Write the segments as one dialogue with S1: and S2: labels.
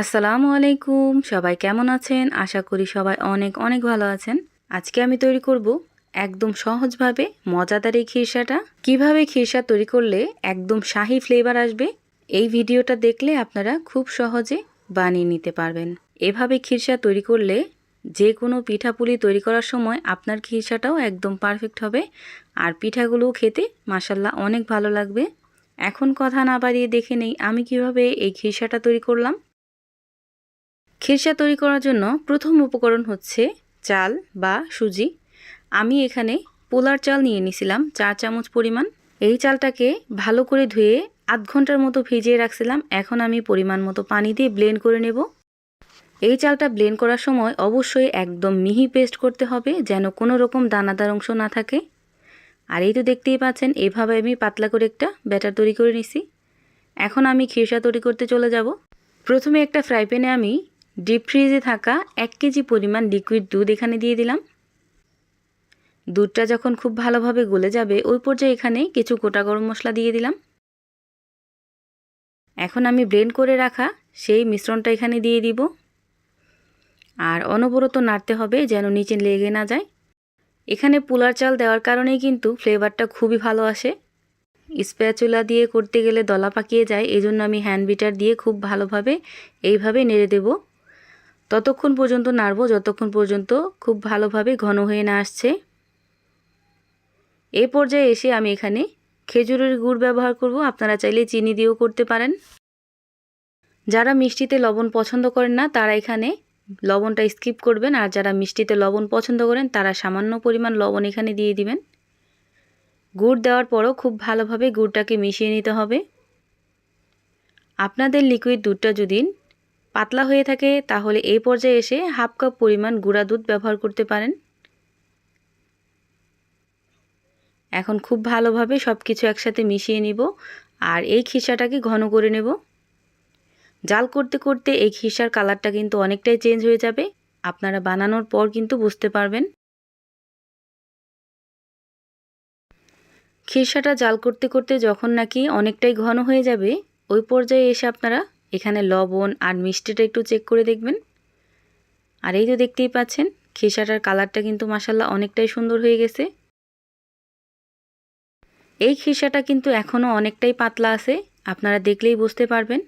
S1: আসসালামু আলাইকুম। সবাই কেমন আছেন? আশা করি সবাই অনেক অনেক ভালো আছেন। আজকে আমি তৈরি করব একদম সহজভাবে মজাদার এই খিরসাটা। কীভাবে খিরসা তৈরি করলে একদম শাহি ফ্লেভার আসবে, এই ভিডিওটা দেখলে আপনারা খুব সহজে বানিয়ে নিতে পারবেন। এভাবে খিরসা তৈরি করলে যে কোনো পিঠাপুলি তৈরি করার সময় আপনার খিরসাটাও একদম পারফেক্ট হবে। আর পিঠাগুলোও খেতে মাসাল্লাহ অনেক ভালো লাগবে। এখন কথা না বাড়িয়ে দেখে নেই আমি কীভাবে এই খিরসাটা তৈরি করলাম। খিরসা তৈরি করার জন্য প্রথম উপকরণ হচ্ছে চাল বা সুজি। আমি এখানে পোলার চাল নিয়ে নিছিলাম চার চামচ পরিমাণ। এই চালটাকে ভালো করে ধুয়ে আধ ঘণ্টার মতো ভিজিয়ে রাখছিলাম। এখন আমি পরিমাণ মতো পানি দিয়ে ব্লেন্ড করে নেব। এই চালটা ব্লেন্ড করার সময় অবশ্যই একদম মিহি পেস্ট করতে হবে, যেন কোনো রকম দানাদার অংশ না থাকে। আর এই তো দেখতেই পাচ্ছেন, এভাবে আমি পাতলা করে একটা ব্যাটার তৈরি করে নিছি। এখন আমি খিরসা তৈরি করতে চলে যাব। প্রথমে একটা ফ্রাই প্যানে আমি ডিপ ফ্রিজে থাকা এক কেজি পরিমাণ লিকুইড দুধ এখানে দিয়ে দিলাম। দুধটা যখন খুব ভালোভাবে গলে যাবে, ওই পর্যায়ে এখানে কিছু গোটা গরম মশলা দিয়ে দিলাম। এখন আমি ব্লেন্ড করে রাখা সেই মিশ্রণটা এখানে দিয়ে দিব। আর অনবরত নাড়তে হবে যেন নিচে লেগে না যায়। এখানে পোলার চাল দেওয়ার কারণেই কিন্তু ফ্লেভারটা খুবই ভালো আসে। স্প্যাচুলা দিয়ে করতে গেলে দলা পাকিয়ে যায়, এজন্য আমি হ্যান্ড বিটার দিয়ে খুব ভালোভাবে এইভাবে নেড়ে দেবো। ততক্ষণ পর্যন্ত নাড়ব, যতক্ষণ পর্যন্ত খুব ভালোভাবে ঘন হয়ে না আসছে। এ পর্যায়ে এসে আমি এখানে খেজুরের গুড় ব্যবহার করব। আপনারা চাইলে চিনি দিয়েও করতে পারেন। যারা মিষ্টিতে লবণ পছন্দ করেন না, তারা এখানে লবণটা স্কিপ করবেন। আর যারা মিষ্টিতে লবণ পছন্দ করেন, তারা সামান্য পরিমাণ লবণ এখানে দিয়ে দিবেন। গুড় দেওয়ার পরও খুব ভালোভাবে গুড়টাকে মিশিয়ে নিতে হবে। আপনাদের লিকুইড দুধটা যদি পাতলা হয়ে থাকে, তাহলে এই পর্যায়ে এসে হাফ কাপ পরিমাণ গুঁড়া দুধ ব্যবহার করতে পারেন। এখন খুব ভালোভাবে সব কিছু একসাথে মিশিয়ে নিব আর এই খিসাটাকে ঘন করে নেব। জাল করতে করতে এই খিসার কালারটা কিন্তু অনেকটাই চেঞ্জ হয়ে যাবে। আপনারা বানানোর পর কিন্তু বুঝতে পারবেন। খিরসাটা জাল করতে করতে যখন নাকি অনেকটাই ঘন হয়ে যাবে, ওই পর্যায়ে এসে আপনারা এখানে লবণ আর মিষ্টিটা একটু চেক করে দেখবেন। আর এই তো দেখতেই পাচ্ছেন, খেসাটার কালারটা কিন্তু মাসাল্লাহ অনেকটাই সুন্দর হয়ে গেছে। এই খেসাটা কিন্তু এখনও অনেকটাই পাতলা আছে, আপনারা দেখলেই বুঝতে পারবেন।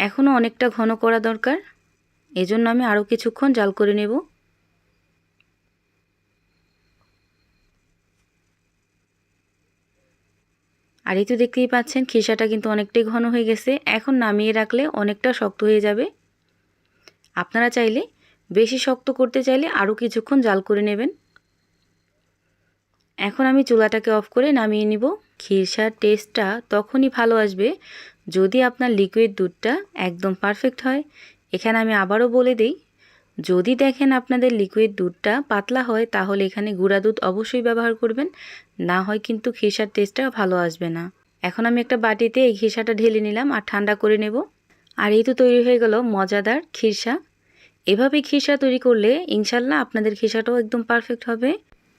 S1: এখনও অনেকটা ঘন করা দরকার, এজন্য আমি আরও কিছুক্ষণ জাল করে নেব। আর এই তো দেখতেই পাচ্ছেন, খিসাটা কিন্তু অনেকটাই ঘন হয়ে গেছে। এখন নামিয়ে রাখলে অনেকটা শক্ত হয়ে যাবে। আপনারা চাইলে বেশি শক্ত করতে চাইলে আরও কিছুক্ষণ জাল করে নেবেন। এখন আমি চুলাটাকে অফ করে নামিয়ে নিব। খিরসার টেস্টটা তখনই ভালো আসবে যদি আপনার লিকুইড দুধটা একদম পারফেক্ট হয়। এখানে আমি আবারও বলে দিই যদি দেখেন আপনাদের লিকুইড দুধটা পাতলা হয়, তাহলে এখানে গুঁড়া দুধ অবশ্যই ব্যবহার করবেন। না হয় কিন্তু খেসার টেস্টটা ভালো আসবে না। এখন আমি একটা বাটিতে এই খেসাটা ঢেলে নিলাম আর ঠান্ডা করে নেব। আর এই তো তৈরি হয়ে গেল মজাদার খিরসা এভাবে খিসা তৈরি করলে ইনশাল্লাহ আপনাদের খিসাটাও একদম পারফেক্ট হবে।